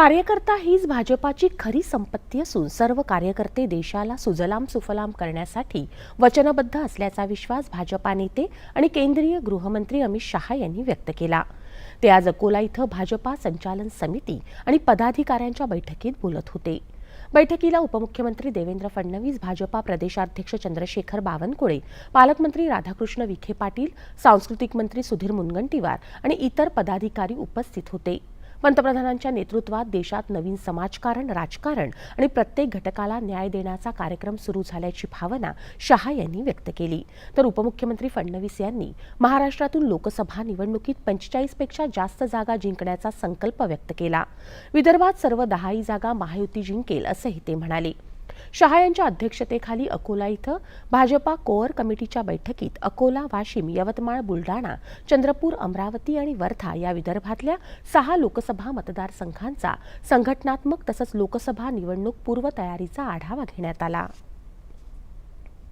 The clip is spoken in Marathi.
कार्यकर्ता हीच भाजपाची खरी संपत्ती असून सर्व कार्यकर्ते देशाला सुजलाम सुफलाम करण्यासाठी वचनबद्ध असल्याचा विश्वास भाजपा नेते आणि केंद्रीय गृहमंत्री अमित शहा यांनी व्यक्त केला. ते आज अकोला इथं भाजपा संचालन समिती आणि पदाधिकाऱ्यांच्या बैठकीत बोलत होते. बैठकीला उपमुख्यमंत्री देवेंद्र फडणवीस भाजपा प्रदेशाध्यक्ष चंद्रशेखर बावनकुळे पालकमंत्री राधाकृष्ण विखे पाटील सांस्कृतिक मंत्री सुधीर मुनगंटीवार आणि इतर पदाधिकारी उपस्थित होते. पंतप्रधानांच्या नेतृत्वात देशात नवीन समाजकारण राजकारण आणि प्रत्येक घटकाला न्याय देण्याचा कार्यक्रम सुरू झाल्याची भावना शहा यांनी व्यक्त केली. तर उपमुख्यमंत्री फडणवीस यांनी महाराष्ट्रातून लोकसभा निवडणुकीत पंचेचाळीसपेक्षा जास्त जागा जिंकण्याचा संकल्प व्यक्त केला. विदर्भात सर्व दहाही जागा महायुती जिंकेल असंही ते म्हणाले. शहा यांच्या अध्यक्षतेखाली अकोला इथं भाजपा कोअर कमिटीच्या बैठकीत अकोला वाशिम यवतमाळ बुलडाणा चंद्रपूर अमरावती आणि वर्धा या विदर्भातल्या सहा लोकसभा मतदारसंघांचा संघटनात्मक तसंच लोकसभा निवडणूक पूर्वतयारीचा आढावा घेण्यात आला.